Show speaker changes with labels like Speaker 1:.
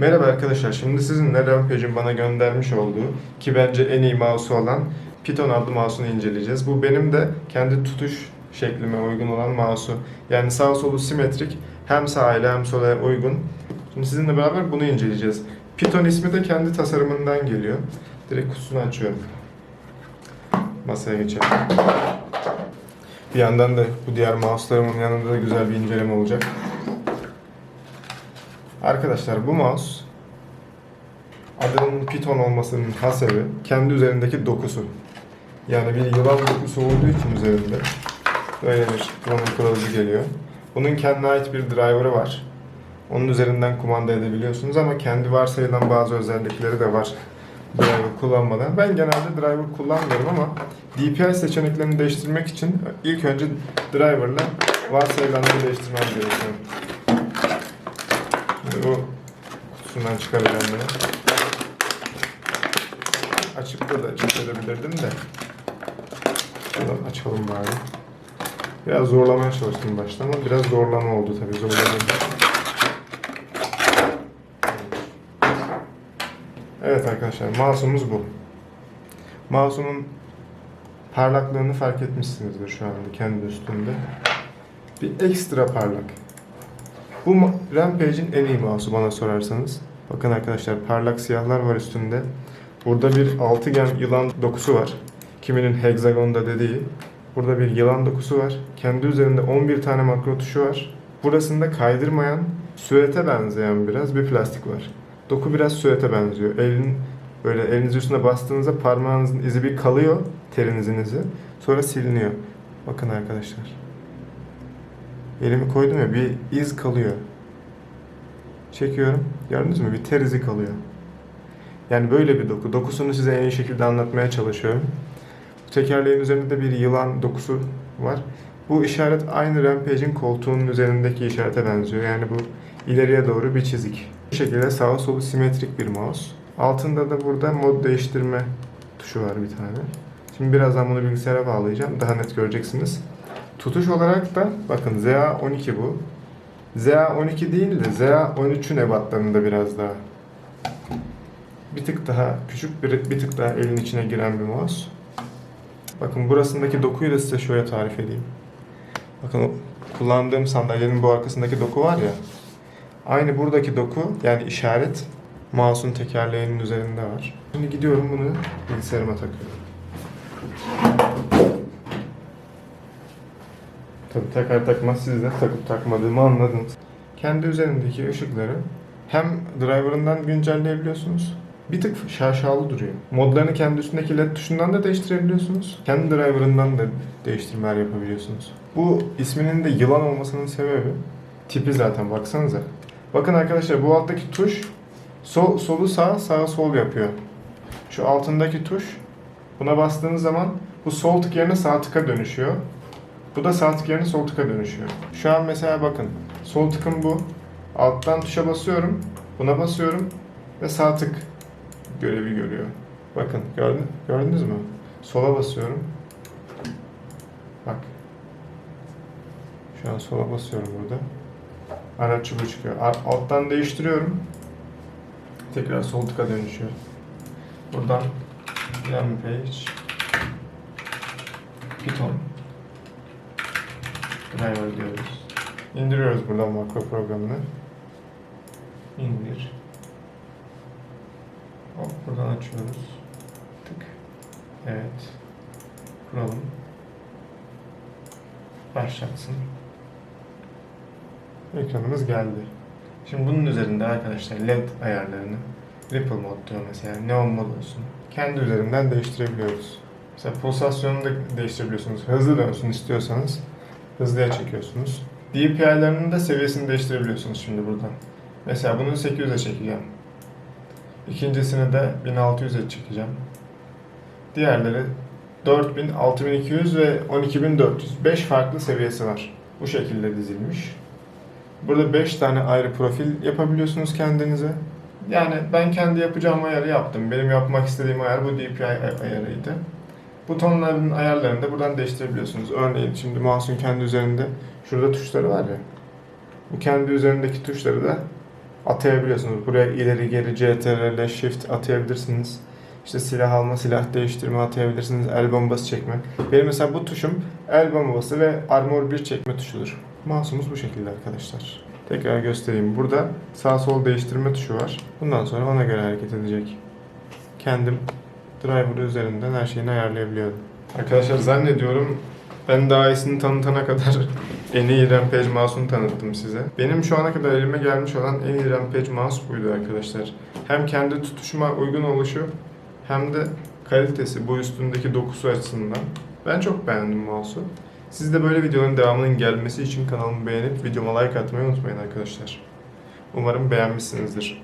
Speaker 1: Merhaba arkadaşlar. Şimdi sizinle Rampage'in bana göndermiş olduğu ki bence en iyi mouse'u olan Python adlı mouse'unu inceleyeceğiz. Bu benim de kendi tutuş şeklime uygun olan mouse'u. Yani sağ solu simetrik. Hem sağa ile hem sola uygun. Şimdi sizinle beraber bunu inceleyeceğiz. Python ismi de kendi tasarımından geliyor. Direkt kutusunu açıyorum. Masaya geçelim. Bir yandan da bu diğer mouse'larımın yanında da güzel bir inceleme olacak. Arkadaşlar bu mouse adının Python olmasının hasebi kendi üzerindeki dokusu. Yani bir yılan dokusu olduğu için üzerinde böyle bir kullanım kılavuzu geliyor. Bunun kendine ait bir driver'ı var. Onun üzerinden kumanda edebiliyorsunuz ama kendi varsayılan bazı özellikleri de var driver kullanmadan. Ben genelde driver kullanmıyorum ama DPI seçeneklerini değiştirmek için ilk önce driver'la varsayılanları değiştirmem gerekiyor. Şimdi bu kutusundan çıkaracağım bunu. Açıp da da çıkarabilirdim de. Şuradan açalım bari. Biraz zorlamaya çalıştım başta ama biraz zorlama oldu tabii zorladım. Evet arkadaşlar mouse'umuz bu. Mouse'umun parlaklığını fark etmişsinizdir şu anda kendi üstünde. Bir ekstra parlak. Bu Rampage'in en iyi mouse'u bana sorarsanız. Bakın arkadaşlar parlak siyahlar var üstünde. Burada bir altıgen yılan dokusu var. Kiminin hexagonda dediği. Burada bir yılan dokusu var. Kendi üzerinde 11 tane makro tuşu var. Burasında kaydırmayan, süete benzeyen biraz bir plastik var. Doku biraz süete benziyor. Elin böyle eliniz üstüne bastığınızda parmağınızın izi bir kalıyor, terinizin izi. Sonra siliniyor. Bakın arkadaşlar. Elimi koydum ya bir iz kalıyor. Çekiyorum. Gördünüz mü? Bir ter izi kalıyor. Yani böyle bir doku. Dokusunu size en iyi şekilde anlatmaya çalışıyorum. Bu tekerleğin üzerinde de bir yılan dokusu var. Bu işaret aynı Rampage'in koltuğunun üzerindeki işarete benziyor. Yani bu ileriye doğru bir çizik. Bu şekilde sağa solu simetrik bir mouse. Altında da burada mod değiştirme tuşu var bir tane. Şimdi birazdan bunu bilgisayara bağlayacağım. Daha net göreceksiniz. Tutuş olarak da bakın ZA12 bu. ZA12 değil de ZA13'ün ebatlarında biraz daha. Bir tık daha küçük bir, bir tık daha elin içine giren bir mouse. Bakın burasındaki dokuyu da size şöyle tarif edeyim. Bakın kullandığım sandalyenin bu arkasındaki doku var ya. Aynı buradaki doku yani işaret mouse'un tekerleğinin üzerinde var. Şimdi gidiyorum bunu bilgisayarıma takıyorum. Tabii takar takmaz siz de takıp takmadığımı anladınız. Kendi üzerindeki ışıkları hem driver'ından güncelleyebiliyorsunuz. Bir tık şaşalı duruyor. Modlarını kendi üstündeki led tuşundan da değiştirebiliyorsunuz. Kendi driver'ından da değiştirmeler yapabiliyorsunuz. Bu isminin de yılan olmasının sebebi tipi zaten baksanıza. Bakın arkadaşlar bu alttaki tuş sol, solu sağ, sağa sol yapıyor. Şu altındaki tuş buna bastığınız zaman bu sol tık yerine sağ tıka dönüşüyor. Bu da sağ tık yerine sol tıka dönüşüyor. Şu an mesela bakın sol tıkım bu. Alttan tuşa basıyorum. Buna basıyorum ve sağ tık görevi görüyor. Bakın gördün, gördünüz mü? Sola basıyorum. Bak. Şu an sola basıyorum burada. Araç çubuğu çıkıyor. Alttan değiştiriyorum. Tekrar sol tıka dönüşüyor. Buradan Rampage Python driver diyoruz. İndiriyoruz buradan makro programını. İndir. Hop buradan açıyoruz. Tık. Evet. Kuralım. Başlatsın. Ekranımız geldi. Şimdi bunun üzerinde arkadaşlar LED ayarlarını Ripple mod diyor mesela. Neon mod olsun. Kendi üzerinden değiştirebiliyoruz. Mesela pulsasyonunu da değiştirebiliyorsunuz. Hızlı dönsün istiyorsanız hızlıya çekiyorsunuz. DPI'larının da seviyesini değiştirebiliyorsunuz şimdi buradan. Mesela bunu 800'e çekeceğim. İkincisini de 1600'e çekeceğim. Diğerleri 4000, 6200 ve 12400. 5 farklı seviyesi var. Bu şekilde dizilmiş. Burada 5 tane ayrı profil yapabiliyorsunuz kendinize. Yani ben kendi yapacağım ayarı yaptım. Benim yapmak istediğim ayar bu DPI ay- ayarıydı. Butonların ayarlarını da buradan değiştirebiliyorsunuz. Örneğin şimdi mouse'un kendi üzerinde şurada tuşları var ya. Bu kendi üzerindeki tuşları da atayabiliyorsunuz. Buraya ileri geri CTRL Shift atayabilirsiniz. İşte silah alma, silah değiştirme atayabilirsiniz. El bombası çekme. Benim mesela bu tuşum el bombası ve armor 1 çekme tuşudur. Mouse'umuz bu şekilde arkadaşlar. Tekrar göstereyim. Burada sağ sol değiştirme tuşu var. Bundan sonra ona göre hareket edecek. Kendim driver üzerinden her şeyini ayarlayabiliyorum. Arkadaşlar zannediyorum ben daha iyisini tanıtana kadar en iyi Rampage mouse'unu tanıttım size. Benim şu ana kadar elime gelmiş olan en iyi Rampage mouse buydu arkadaşlar. Hem kendi tutuşuma uygun oluşu hem de kalitesi bu üstündeki dokusu açısından. Ben çok beğendim mouse'u. Siz de böyle videoların devamının gelmesi için kanalımı beğenip videoma like atmayı unutmayın arkadaşlar. Umarım beğenmişsinizdir.